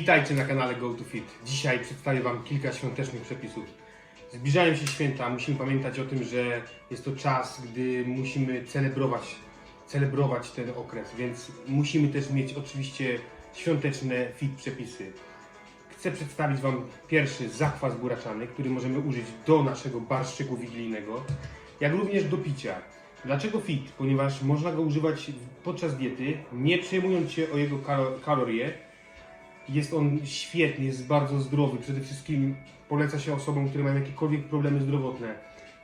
Witajcie na kanale Go to Fit. Dzisiaj przedstawię Wam kilka świątecznych przepisów. Zbliżają się święta, musimy pamiętać o tym, że jest to czas, gdy musimy celebrować, celebrować ten okres, więc musimy też mieć oczywiście świąteczne fit przepisy. Chcę przedstawić Wam pierwszy zakwas buraczany, który możemy użyć do naszego barszczyku wigilijnego, jak również do picia. Dlaczego fit? Ponieważ można go używać podczas diety, nie przejmując się o jego kalo- kalorie. Jest on świetny, jest bardzo zdrowy. Przede wszystkim poleca się osobom, które mają jakiekolwiek problemy zdrowotne.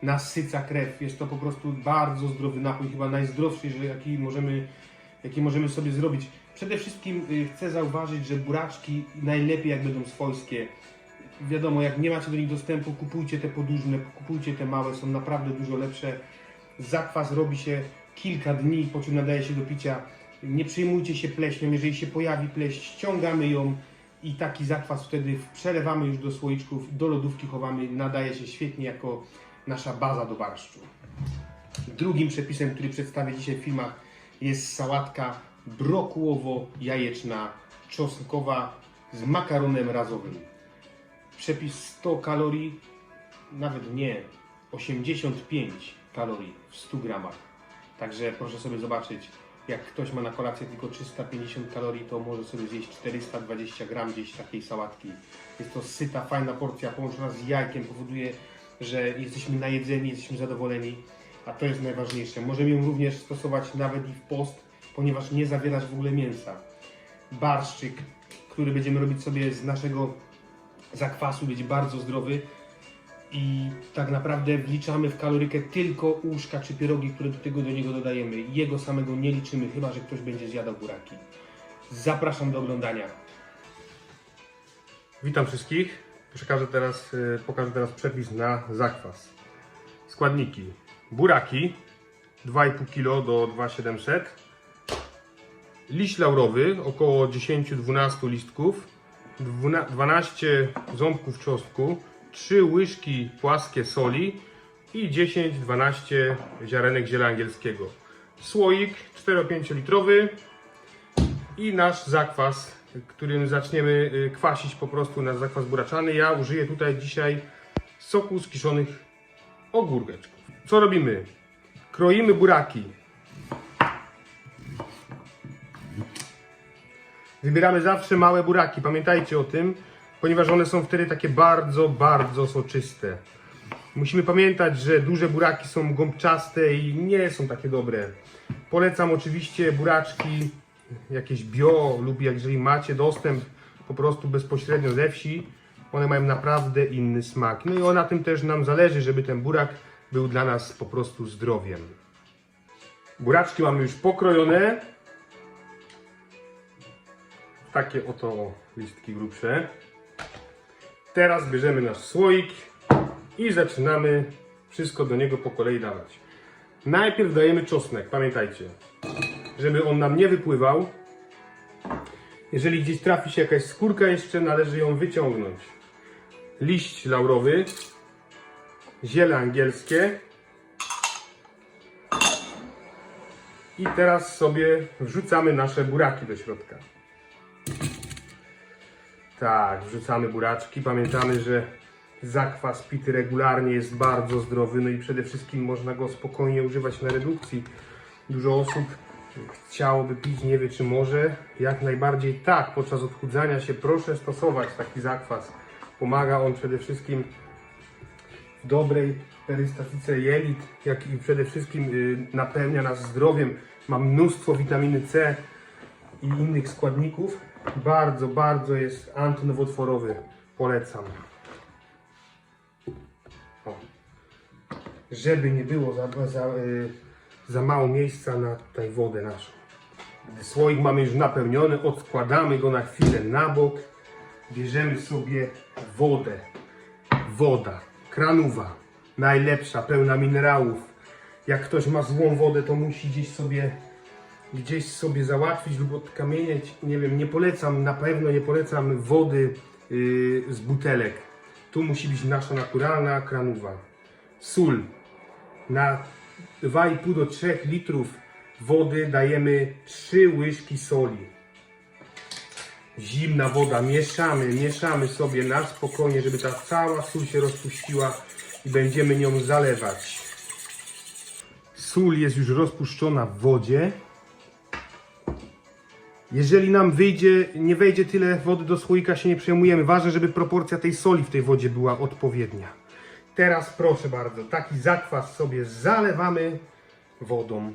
Nasyca krew. Jest to po prostu bardzo zdrowy napój, chyba najzdrowszy, jaki możemy, jaki możemy sobie zrobić. Przede wszystkim y, chcę zauważyć, że buraczki najlepiej jak będą swojskie. Wiadomo, jak nie macie do nich dostępu, kupujcie te podłużne, kupujcie te małe, są naprawdę dużo lepsze. Zakwas robi się kilka dni, po czym nadaje się do picia. Nie przejmujcie się pleśnią, jeżeli się pojawi pleśń, ściągamy ją i taki zakwas wtedy przelewamy już do słoiczków, do lodówki chowamy, nadaje się świetnie jako nasza baza do barszczu. Drugim przepisem, który przedstawię dzisiaj w filmach jest sałatka brokułowo-jajeczna, czosnkowa z makaronem razowym. Przepis 100 kalorii, nawet nie, 85 kalorii w 100 gramach. Także proszę sobie zobaczyć, jak ktoś ma na kolację tylko 350 kalorii, to może sobie zjeść 420 gram gdzieś takiej sałatki. Jest to syta, fajna porcja połączona z jajkiem, powoduje, że jesteśmy najedzeni, jesteśmy zadowoleni, a to jest najważniejsze. Możemy ją również stosować nawet i w post, ponieważ nie zawiera w ogóle mięsa. Barszczyk, który będziemy robić sobie z naszego zakwasu, będzie bardzo zdrowy i tak naprawdę wliczamy w kalorykę tylko uszka czy pierogi, które do tego do niego dodajemy. Jego samego nie liczymy, chyba że ktoś będzie zjadał buraki. Zapraszam do oglądania. Witam wszystkich. Przekażę teraz, y, pokażę teraz przepis na zakwas. Składniki. Buraki 2,5 kg do 2,700 Liść laurowy około 10-12 listków 12 ząbków czosnku 3 łyżki płaskie soli i 10-12 ziarenek ziela angielskiego. Słoik 4-5 litrowy i nasz zakwas, którym zaczniemy y, kwasić po prostu nasz zakwas buraczany. Ja użyję tutaj dzisiaj soku z kiszonych ogóreczków. Co robimy? Kroimy buraki. Wybieramy zawsze małe buraki, pamiętajcie o tym, ponieważ one są wtedy takie bardzo, bardzo soczyste. Musimy pamiętać, że duże buraki są gąbczaste i nie są takie dobre. Polecam oczywiście buraczki jakieś bio lub jeżeli macie dostęp po prostu bezpośrednio ze wsi, one mają naprawdę inny smak. No i na tym też nam zależy, żeby ten burak był dla nas po prostu zdrowiem. Buraczki mamy już pokrojone. Takie oto listki grubsze. Teraz bierzemy nasz słoik i zaczynamy wszystko do niego po kolei dawać. Najpierw dajemy czosnek, pamiętajcie, żeby on nam nie wypływał. Jeżeli gdzieś trafi się jakaś skórka jeszcze, należy ją wyciągnąć. Liść laurowy, ziele angielskie. I teraz sobie wrzucamy nasze buraki do środka. Tak, wrzucamy buraczki. Pamiętamy, że zakwas pity regularnie jest bardzo zdrowy, no i przede wszystkim można go spokojnie używać na redukcji. Dużo osób chciałoby pić, nie wie czy może. Jak najbardziej tak, podczas odchudzania się proszę stosować taki zakwas. Pomaga on przede wszystkim w dobrej perystatyce jelit, jak i przede wszystkim y, napełnia nas zdrowiem. Ma mnóstwo witaminy C i innych składników. Bardzo, bardzo jest antynowotworowy. Polecam. O. Żeby nie było za, za, y, za mało miejsca na tutaj wodę naszą. Gdy słoik mamy już napełniony, odkładamy go na chwilę na bok. Bierzemy sobie wodę. Woda, kranowa, najlepsza, pełna minerałów. Jak ktoś ma złą wodę, to musi gdzieś sobie gdzieś sobie załatwić lub odkamieniać. Nie wiem, nie polecam, na pewno nie polecam wody yy, z butelek. Tu musi być nasza naturalna kranowa. Sól. Na 2,5 do 3 litrów wody dajemy 3 łyżki soli. Zimna woda, mieszamy, mieszamy sobie na spokojnie, żeby ta cała sól się rozpuściła i będziemy nią zalewać. Sól jest już rozpuszczona w wodzie. Jeżeli nam wyjdzie, nie wejdzie tyle wody do słoika, się nie przejmujemy. Ważne, żeby proporcja tej soli w tej wodzie była odpowiednia. Teraz proszę bardzo, taki zakwas sobie zalewamy wodą.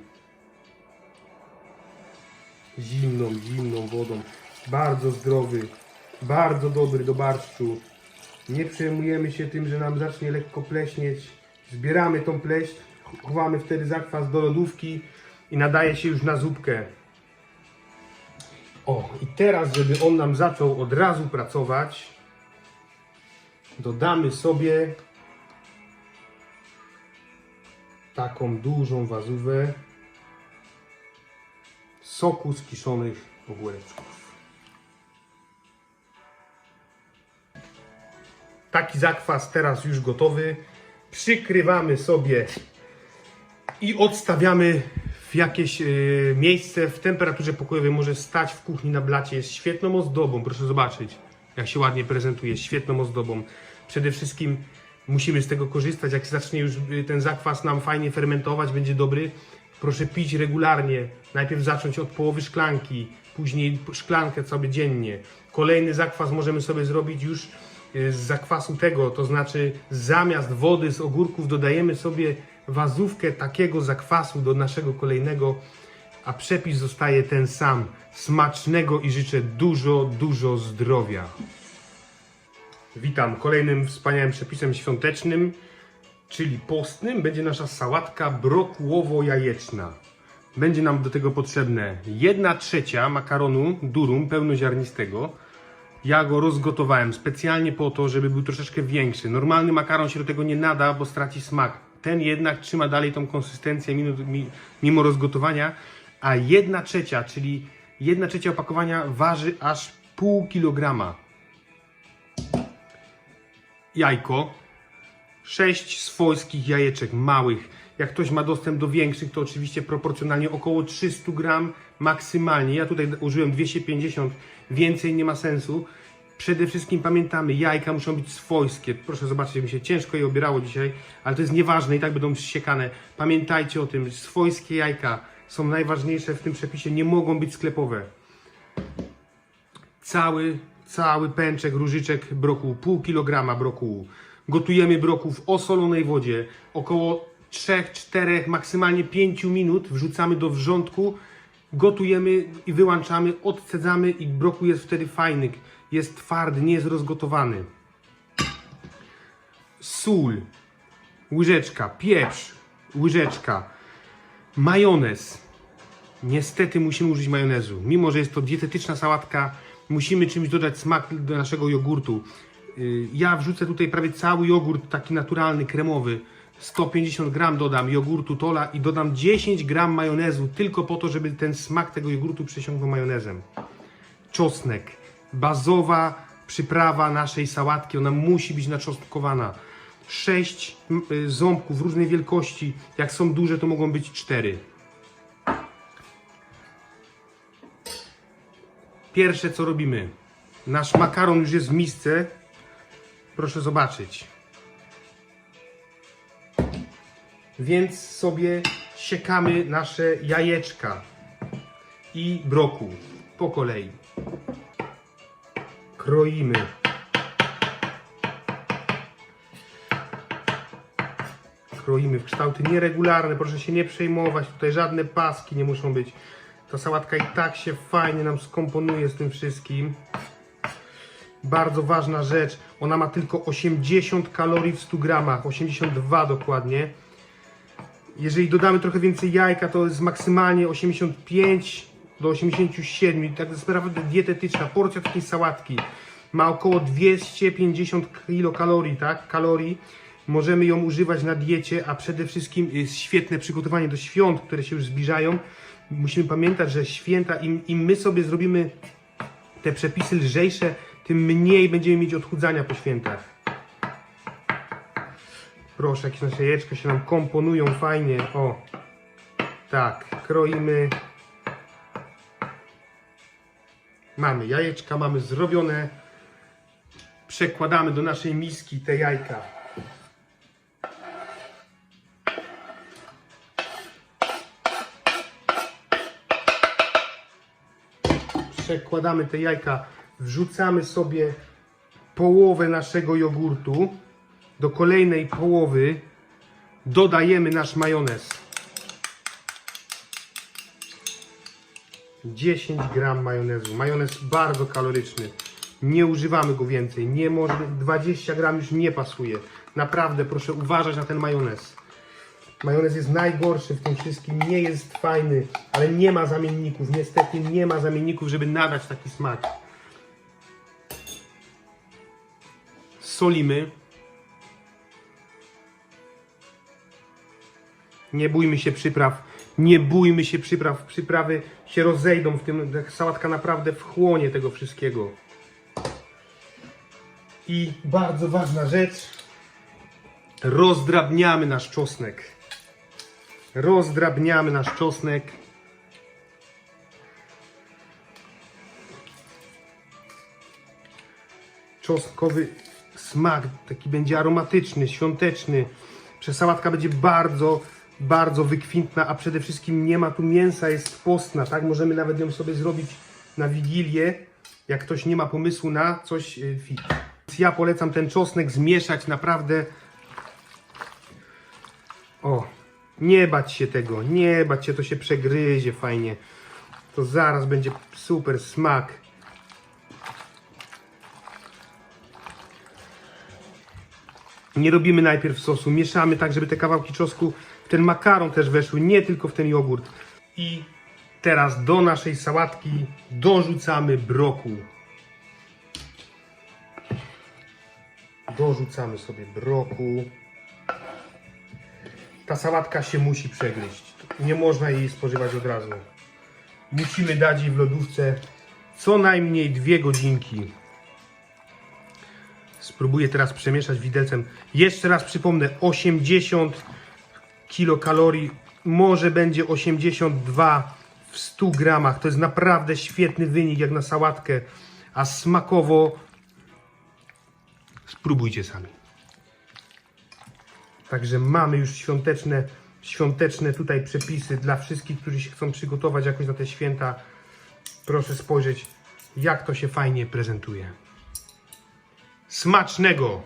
Zimną, zimną wodą. Bardzo zdrowy, bardzo dobry do barszczu. Nie przejmujemy się tym, że nam zacznie lekko pleśnieć. Zbieramy tą pleśń, chowamy wtedy zakwas do lodówki i nadaje się już na zupkę. O, i teraz, żeby on nam zaczął od razu pracować, dodamy sobie taką dużą wazówę soku z kiszonych ogóreczków. Taki zakwas teraz już gotowy. Przykrywamy sobie i odstawiamy w jakieś e, miejsce w temperaturze pokojowej. Może stać w kuchni na blacie. Jest świetną ozdobą. Proszę zobaczyć, jak się ładnie prezentuje. Świetną ozdobą. Przede wszystkim musimy z tego korzystać. Jak zacznie już e, ten zakwas nam fajnie fermentować, będzie dobry. Proszę pić regularnie. Najpierw zacząć od połowy szklanki, później szklankę sobie dziennie. Kolejny zakwas możemy sobie zrobić już e, z zakwasu tego, to znaczy zamiast wody z ogórków dodajemy sobie wazówkę takiego zakwasu do naszego kolejnego, a przepis zostaje ten sam. Smacznego i życzę dużo, dużo zdrowia. Witam. Kolejnym wspaniałym przepisem świątecznym, czyli postnym, będzie nasza sałatka brokułowo-jajeczna. Będzie nam do tego potrzebne 1 trzecia makaronu durum pełnoziarnistego. Ja go rozgotowałem specjalnie po to, żeby był troszeczkę większy. Normalny makaron się do tego nie nada, bo straci smak. Ten jednak trzyma dalej tą konsystencję mimo, mi- mimo rozgotowania, a 1 trzecia, czyli 1 trzecia opakowania waży aż pół kilograma. Jajko, 6 swojskich jajeczek małych. Jak ktoś ma dostęp do większych, to oczywiście proporcjonalnie około 300 gram maksymalnie. Ja tutaj użyłem 250, więcej nie ma sensu. Przede wszystkim pamiętamy, jajka muszą być swojskie. Proszę zobaczyć, mi się ciężko je obierało dzisiaj, ale to jest nieważne i tak będą zsiekane. Pamiętajcie o tym, swojskie jajka są najważniejsze w tym przepisie, nie mogą być sklepowe cały, cały pęczek, różyczek brokułu, pół kilograma brokułu. Gotujemy brokuł w osolonej wodzie, około 3, 4, maksymalnie 5 minut wrzucamy do wrzątku, gotujemy i wyłączamy, odcedzamy i brokuł jest wtedy fajny, jest twardy, nie jest rozgotowany. Sól, łyżeczka, pieprz, łyżeczka, majonez, Niestety musimy użyć majonezu. Mimo, że jest to dietetyczna sałatka, musimy czymś dodać smak do naszego jogurtu. Yy, Ja wrzucę tutaj prawie cały jogurt, taki naturalny, kremowy. 150 gram dodam jogurtu Tola i dodam 10 gram majonezu, tylko po to, żeby ten smak tego jogurtu przesiąknął majonezem. Czosnek. Bazowa przyprawa naszej sałatki, ona musi być naczosnkowana. 6 ząbków różnej wielkości. Jak są duże, to mogą być 4. Pierwsze co robimy, nasz makaron już jest w misce. Proszę zobaczyć. Więc sobie siekamy nasze jajeczka i brokuł po kolei. Kroimy. Kroimy w kształty nieregularne, proszę się nie przejmować, tutaj żadne paski nie muszą być. Ta sałatka i tak się fajnie nam skomponuje z tym wszystkim. Bardzo ważna rzecz, ona ma tylko 80 kalorii w 100 gramach, 82 dokładnie. Jeżeli dodamy trochę więcej jajka, to jest maksymalnie 85 do 87. Tak naprawdę dietetyczna. Porcja takiej sałatki ma około 250 kilokalorii, tak? Kalorii. Możemy ją używać na diecie, a przede wszystkim jest świetne przygotowanie do świąt, które się już zbliżają. Musimy pamiętać, że święta, im, im my sobie zrobimy te przepisy lżejsze, tym mniej będziemy mieć odchudzania po świętach. Proszę, jakieś nasze jajeczka się nam komponują fajnie. O, tak, kroimy. Mamy jajeczka, mamy zrobione. Przekładamy do naszej miski te jajka. Przekładamy te jajka, wrzucamy sobie połowę naszego jogurtu. Do kolejnej połowy dodajemy nasz majonez. 10 gram majonezu. Majonez bardzo kaloryczny. Nie używamy go więcej. Nie może 20 gram już nie pasuje. Naprawdę proszę uważać na ten majonez. Majonez jest najgorszy w tym wszystkim, nie jest fajny, ale nie ma zamienników. Niestety nie ma zamienników, żeby nadać taki smak. Solimy. Nie bójmy się przypraw. Nie bójmy się przypraw. Przyprawy się rozejdą w tym. Sałatka naprawdę wchłonie tego wszystkiego. I bardzo ważna rzecz. Rozdrabniamy nasz czosnek. Rozdrabniamy nasz czosnek. Czosnkowy smak taki będzie aromatyczny, świąteczny. Przesałatka będzie bardzo, bardzo wykwintna, a przede wszystkim nie ma tu mięsa, jest postna, tak? Możemy nawet ją sobie zrobić na Wigilię, jak ktoś nie ma pomysłu na coś y, fit. Ja polecam ten czosnek zmieszać naprawdę o, nie bać się tego, nie bać się, to się przegryzie fajnie. To zaraz będzie super smak. Nie robimy najpierw sosu, mieszamy tak, żeby te kawałki czosnku ten makaron też weszły, nie tylko w ten jogurt. I teraz do naszej sałatki dorzucamy brokuł. Dorzucamy sobie brokuł ta sałatka się musi przegryźć. Nie można jej spożywać od razu. Musimy dać jej w lodówce co najmniej dwie godzinki. Spróbuję teraz przemieszać widelcem. Jeszcze raz przypomnę, 80 kilokalorii, może będzie 82 w 100 gramach. To jest naprawdę świetny wynik jak na sałatkę, a smakowo spróbujcie sami. Także mamy już świąteczne, świąteczne tutaj przepisy dla wszystkich, którzy się chcą przygotować jakoś na te święta. Proszę spojrzeć, jak to się fajnie prezentuje. Smacznego!